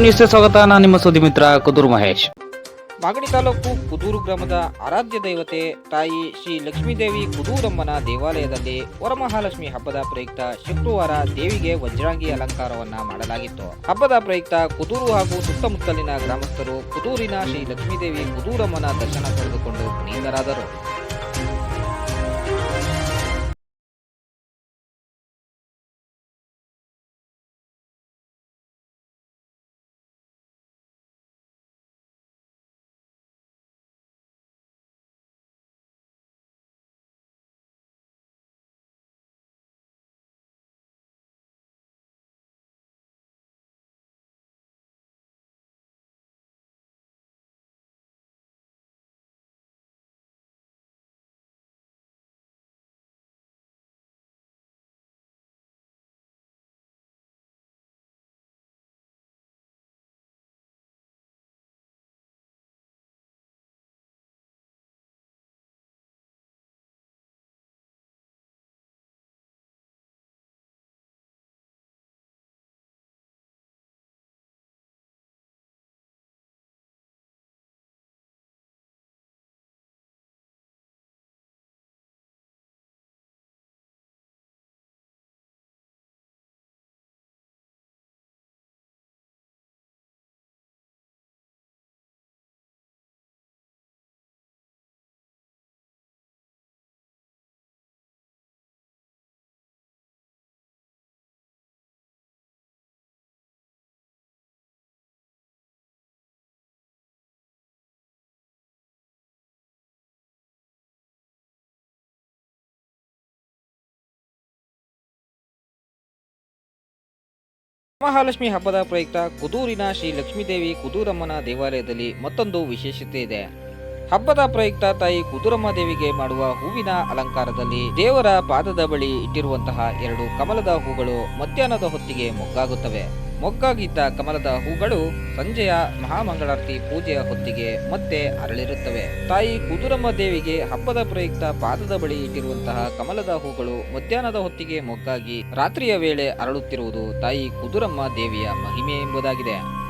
ನ್ಯೂಸ್ಗೆ ಸ್ವಾಗತ. ನಾನು ನಿಮ್ಮ ಸುದ್ದಿ ಮಿತ್ರ ಕುದೂರು ಮಹೇಶ್. ಮಾಗಡಿ ತಾಲೂಕು ಕುದೂರು ಗ್ರಾಮದ ಆರಾಧ್ಯ ದೇವತೆ ತಾಯಿ ಶ್ರೀ ಲಕ್ಷ್ಮೀದೇವಿ ಕುದೂರಮ್ಮನ ದೇವಾಲಯದಲ್ಲಿ ವರಮಹಾಲಕ್ಷ್ಮಿ ಹಬ್ಬದ ಪ್ರಯುಕ್ತ ಶುಕ್ರವಾರ ದೇವಿಗೆ ವಜ್ರಾಂಗಿ ಅಲಂಕಾರವನ್ನ ಮಾಡಲಾಗಿತ್ತು. ಹಬ್ಬದ ಪ್ರಯುಕ್ತ ಕುದೂರು ಹಾಗೂ ಸುತ್ತಮುತ್ತಲಿನ ಗ್ರಾಮಸ್ಥರು ಕುದೂರಿನ ಶ್ರೀ ಲಕ್ಷ್ಮೀದೇವಿ ಕುದೂರಮ್ಮನ ದರ್ಶನ ಪಡೆದುಕೊಂಡು ಪುನೀತರಾದರು. ಮಹಾಲಕ್ಷ್ಮಿ ಹಬ್ಬದ ಪ್ರಯುಕ್ತ ಕುದೂರಿನ ಶ್ರೀ ಲಕ್ಷ್ಮೀದೇವಿ ಕುದೂರಮ್ಮನ ದೇವಾಲಯದಲ್ಲಿ ಮತ್ತೊಂದು ವಿಶೇಷತೆ ಇದೆ. ಹಬ್ಬದ ಪ್ರಯುಕ್ತ ತಾಯಿ ಕುದೂರಮ್ಮ ದೇವಿಗೆ ಮಾಡುವ ಹೂವಿನ ಅಲಂಕಾರದಲ್ಲಿ ದೇವರ ಪಾದದ ಬಳಿ ಇಟ್ಟಿರುವಂತಹ ಎರಡು ಕಮಲದ ಹೂಗಳು ಮಧ್ಯಾಹ್ನದ ಹೊತ್ತಿಗೆ ಮೊಗ್ಗಾಗುತ್ತವೆ. ಮೊಗ್ಗಾಗಿದ್ದ ಕಮಲದ ಹೂಗಳು ಸಂಜೆಯ ಮಹಾಮಂಗಳಾರತಿ ಪೂಜೆಯ ಹೊತ್ತಿಗೆ ಮತ್ತೆ ಅರಳಿರುತ್ತವೆ. ತಾಯಿ ಕುದುರಮ್ಮ ದೇವಿಗೆ ಹಬ್ಬದ ಪ್ರಯುಕ್ತ ಪಾದದ ಬಳಿ ಇಟ್ಟಿರುವಂತಹ ಕಮಲದ ಹೂಗಳು ಮಧ್ಯಾಹ್ನದ ಹೊತ್ತಿಗೆ ಮೊಗ್ಗಾಗಿ ರಾತ್ರಿಯ ವೇಳೆ ಅರಳುತ್ತಿರುವುದು ತಾಯಿ ಕುದುರಮ್ಮ ದೇವಿಯ ಮಹಿಮೆ ಎಂಬುದಾಗಿದೆ.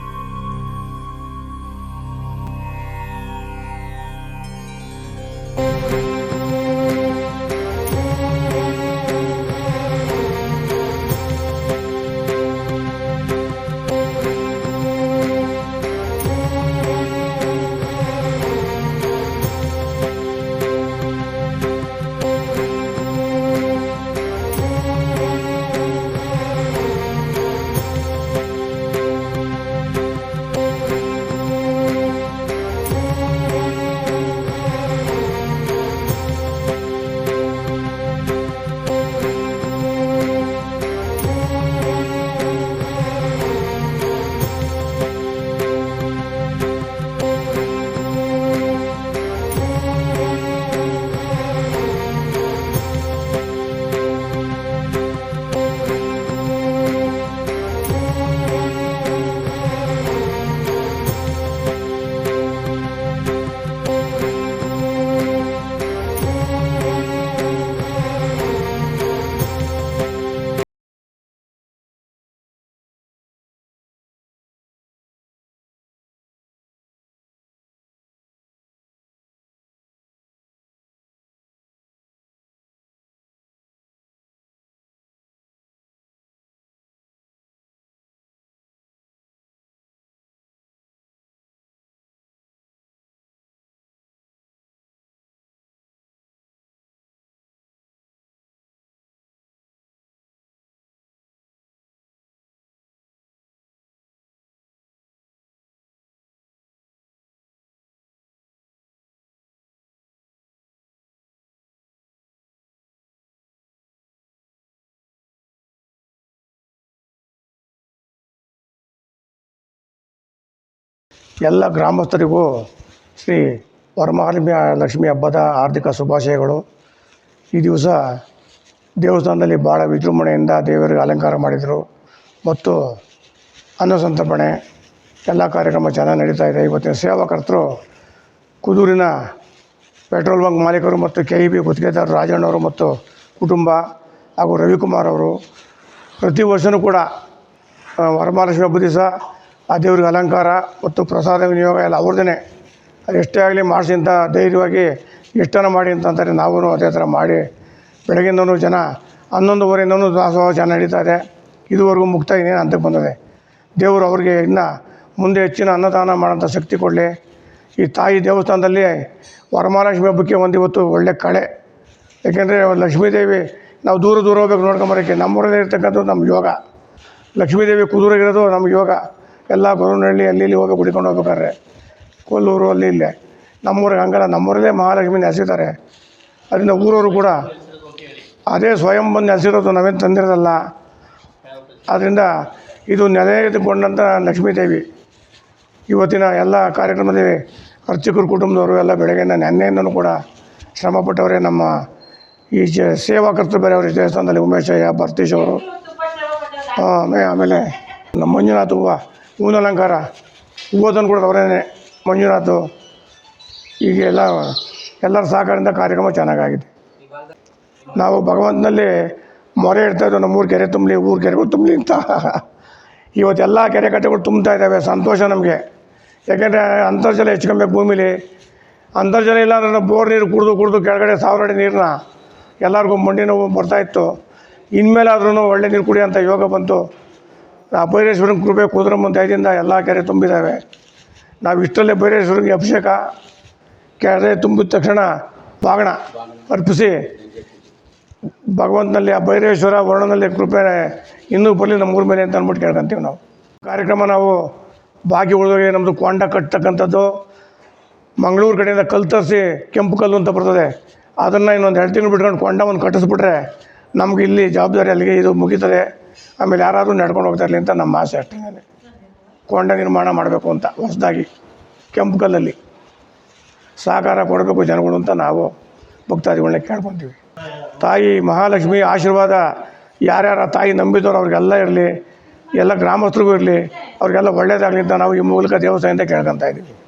ಎಲ್ಲ ಗ್ರಾಮಸ್ಥರಿಗೂ ಶ್ರೀ ವರಮಹಾಲಕ್ಷ್ಮಿ, ಲಕ್ಷ್ಮಿ ಹಬ್ಬದ ಹಾರ್ದಿಕ ಶುಭಾಶಯಗಳು. ಈ ದಿವಸ ದೇವಸ್ಥಾನದಲ್ಲಿ ಭಾಳ ವಿಜೃಂಭಣೆಯಿಂದ ದೇವರಿಗೆ ಅಲಂಕಾರ ಮಾಡಿದರು. ಮತ್ತು ಅನ್ನಸಂತರ್ಪಣೆ ಎಲ್ಲ ಕಾರ್ಯಕ್ರಮ ಚೆನ್ನಾಗಿ ನಡೀತಾ ಇದೆ. ಇವತ್ತಿನ ಸೇವಾಕರ್ತರು ಕುದೂರಿನ ಪೆಟ್ರೋಲ್ ಬಂಕ್ ಮಾಲೀಕರು ಮತ್ತು ಕೆ ಇ ಬಿ ಗುತ್ತಿಗೆದಾರರು ರಾಜಣ್ಣವರು ಮತ್ತು ಕುಟುಂಬ ಹಾಗೂ ರವಿಕುಮಾರ್ ಅವರು. ಪ್ರತಿ ವರ್ಷವೂ ಕೂಡ ವರಮಹಾಲಕ್ಷ್ಮಿ ಹಬ್ಬದ ದಿವಸ ಆ ದೇವ್ರಿಗೆ ಅಲಂಕಾರ ಮತ್ತು ಪ್ರಸಾದ ವಿನಿಯೋಗ ಎಲ್ಲ ಅವ್ರದ್ದೇ ಅದು ಎಷ್ಟೇ ಆಗಲಿ ಮಾಡಿಸಿ ಅಂತ ಧೈರ್ಯವಾಗಿ ಎಷ್ಟನ ಮಾಡಿ ಅಂತ ಅಂತಾರೆ ನಾವು ಅದೇ ಥರ ಮಾಡಿ ಬೆಳಗ್ಗಿಂದನೂ ಜನ, ಹನ್ನೊಂದುವರೆಯಿಂದನೂ ದಾಸೋಹ ಚೆನ್ನಾಗಿ ನಡೀತಾ ಇದೆ. ಇದುವರೆಗೂ ಮುಕ್ತ ಇನ್ನೇನು ಹಂತಕ್ಕೆ ಬಂದಿದೆ. ದೇವರು ಅವ್ರಿಗೆ ಇನ್ನು ಮುಂದೆ ಹೆಚ್ಚಿನ ಅನ್ನದಾನ ಮಾಡೋಂಥ ಶಕ್ತಿ ಕೊಡಲಿ. ಈ ತಾಯಿ ದೇವಸ್ಥಾನದಲ್ಲಿ ವರಮಹಾಲಕ್ಷ್ಮಿ ಹಬ್ಬಕ್ಕೆ ಒಂದು ಇವತ್ತು ಒಳ್ಳೆ ಕಳೆ. ಯಾಕೆಂದರೆ ಲಕ್ಷ್ಮೀದೇವಿ ನಾವು ದೂರ ದೂರ ಹೋಗ್ಬೇಕು ನೋಡ್ಕೊಂಬರೋಕ್ಕೆ. ನಮ್ಮೂರಲ್ಲೇ ಇರ್ತಕ್ಕಂಥದ್ದು ನಮ್ಮ ಯೋಗ. ಲಕ್ಷ್ಮೀದೇವಿ ಕುದುರೆಗಿರೋದು ನಮ್ಮ ಯೋಗ. ಎಲ್ಲ ಗೊರವನಹಳ್ಳಿ ಅಲ್ಲಿ ಇಲ್ಲಿ ಹೋಗಿ ಹುಡ್ಕೊಂಡು ಹೋಗ್ಬೇಕಾದ್ರೆ ಕೊಲ್ಲೂರು ಅಲ್ಲಿ ಇಲ್ಲೇ. ನಮ್ಮೂರಿಗೆ ಹಂಗಲ್ಲ, ನಮ್ಮೂರಲ್ಲೇ ಮಹಾಲಕ್ಷ್ಮಿ ನೆಲೆಸಿದ್ದಾರೆ ಅದರಿಂದ ಊರವರು ಕೂಡ ಅದೇ ಸ್ವಯಂ ಬಂದು ನೆಲೆಸಿರೋದು ನಾವೇನು ತಂದಿರೋದಲ್ಲ. ಆದ್ದರಿಂದ ಇದು ನೆಲೆಗೊಂಡಂಥ ಲಕ್ಷ್ಮೀದೇವಿ ಇವತ್ತಿನ ಎಲ್ಲ ಕಾರ್ಯಕ್ರಮದಲ್ಲಿ ಅರ್ಚಕರು, ಕುಟುಂಬದವರು ಎಲ್ಲ ಬೆಳಗ್ಗೆಯಿಂದ ನೆನ್ನೆಯಿಂದನೂ ಕೂಡ ಶ್ರಮಪಟ್ಟವರೇ ನಮ್ಮ ಈ ಜ ಸೇವಾ ಬೇರೆ ಬೇರೆಯವರು ದೇವಸ್ಥಾನದಲ್ಲಿ ಉಮೇಶಯ್ಯ ಭರತೀಶ್ ಅವರು. ಆಮೇಲೆ ನಮ್ಮ ಮಂಜುನಾಥ ಹೂವು ಹೂವಿನ ಅಲಂಕಾರ ಹೂವು ತಂದು ಕೊಡೋದು ಅವರೇನೆ ಮಂಜುನಾಥ್. ಹೀಗೆ ಎಲ್ಲ, ಎಲ್ಲರ ಸಹಕಾರದಿಂದ ಕಾರ್ಯಕ್ರಮ ಚೆನ್ನಾಗಾಗಿದೆ. ನಾವು ಭಗವಂತನಲ್ಲಿ ಮೊರೆ ಇಡ್ತಾ ಇದ್ದೋ ನಮ್ಮ ಊರು ಕೆರೆ ತುಂಬಲಿ, ಊರು ಕೆರೆಗಳು ತುಂಬಲಿ ಅಂತ. ಇವತ್ತೆಲ್ಲ ಕೆರೆ ಕಟ್ಟೆಗಳು ತುಂಬ್ತಾ ಇದ್ದಾವೆ, ಸಂತೋಷ ನಮಗೆ. ಯಾಕೆಂದರೆ ಅಂತರ್ಜಲ ಹೆಚ್ಚು ಭೂಮಿಲಿ. ಅಂತರ್ಜಲ ಇಲ್ಲ ಅಂದ್ರೆ ಬೋರ್ ನೀರು ಕುಡಿದು ಕುಡಿದು ಕೆಳಗಡೆ ಸಾವಿರಡಿ ನೀರನ್ನ ಎಲ್ಲರಿಗೂ ಮಂಡಿ ನೋವು ಬರ್ತಾಯಿತ್ತು ಇನ್ಮೇಲಾದ್ರೂ ಒಳ್ಳೆ ನೀರು ಕುಡಿಯೋಂಥ ಯೋಗ ಬಂತು. ಆ ಭೈರೇಶ್ವರನ ಕೃಪೆ ಕುದುರಮ್ಮನ ದಯದಿಂದ ಎಲ್ಲ ಕೆರೆ ತುಂಬಿದ್ದಾವೆ ನಾವು ಇಷ್ಟರಲ್ಲೇ ಬೈರೇಶ್ವರಿಗೆ ಅಭಿಷೇಕ, ಕೆರೆ ತುಂಬಿದ ತಕ್ಷಣ ಬಾಗಣ ಅರ್ಪಿಸಿ. ಭಗವಂತನಲ್ಲಿ ಆ ಭೈರೇಶ್ವರ ವರ್ಣನಲ್ಲಿ ಕೃಪೆ ಇನ್ನೂ ಬರಲಿ ನಮ್ಮ ಊರ ಮೇಲೆ ಅಂತ ಅಂದ್ಬಿಟ್ಟು ಕೇಳ್ಕೊಂತೀವಿ ನಾವು. ಕಾರ್ಯಕ್ರಮ ನಾವು ಬಾಗಿ ಉಳಿದೋಗಿ ನಮ್ಮದು ಕೊಂಡ ಕಟ್ತಕ್ಕಂಥದ್ದು ಮಂಗಳೂರು ಕಡೆಯಿಂದ ಕಲ್ಲು ತರಿಸಿ ಕೆಂಪು ಕಲ್ಲು ಅಂತ ಬರ್ತದೆ. ಅದನ್ನು ಇನ್ನೊಂದು ಎರಡು ತಿಂಗಳು ಬಿಟ್ಕೊಂಡು ಕೊಂಡ ಒಂದು ಕಟ್ಟಿಸ್ಬಿಟ್ರೆ ನಮ್ಗೆ ಇಲ್ಲಿ ಜವಾಬ್ದಾರಿ ಅಲ್ಲಿಗೆ ಇದು ಮುಗೀತದೆ. ಆಮೇಲೆ ಯಾರಾದರೂ ನಡ್ಕೊಂಡು ಹೋಗ್ತಾ ಇರಲಿ ಅಂತ ನಮ್ಮ ಆಸೆ ಅಷ್ಟೇ. ಕೊಂಡ ನಿರ್ಮಾಣ ಮಾಡಬೇಕು ಅಂತ, ಹೊಸದಾಗಿ, ಕೆಂಪು ಕಲ್ಲಲ್ಲಿ. ಸಹಕಾರ ಕೊಡಬೇಕು ಜನಗಳು ಅಂತ ನಾವು ಭಕ್ತಾದಿಗಳನ್ನ ಕೇಳ್ಕೊತೀವಿ. ತಾಯಿ ಮಹಾಲಕ್ಷ್ಮಿ ಆಶೀರ್ವಾದ, ಯಾರ್ಯಾರ ತಾಯಿ ನಂಬಿದವರು ಅವ್ರಿಗೆಲ್ಲ ಇರಲಿ, ಎಲ್ಲ ಗ್ರಾಮಸ್ಥರಿಗೂ ಇರಲಿ, ಅವ್ರಿಗೆಲ್ಲ ಒಳ್ಳೇದಾಗಲಿ ಅಂತ ನಾವು ಈ ಮೂಲಕ ದೇವಸ್ಥಾನದಿಂದ ಕೇಳ್ಕೊತಾ ಇದ್ದೀವಿ.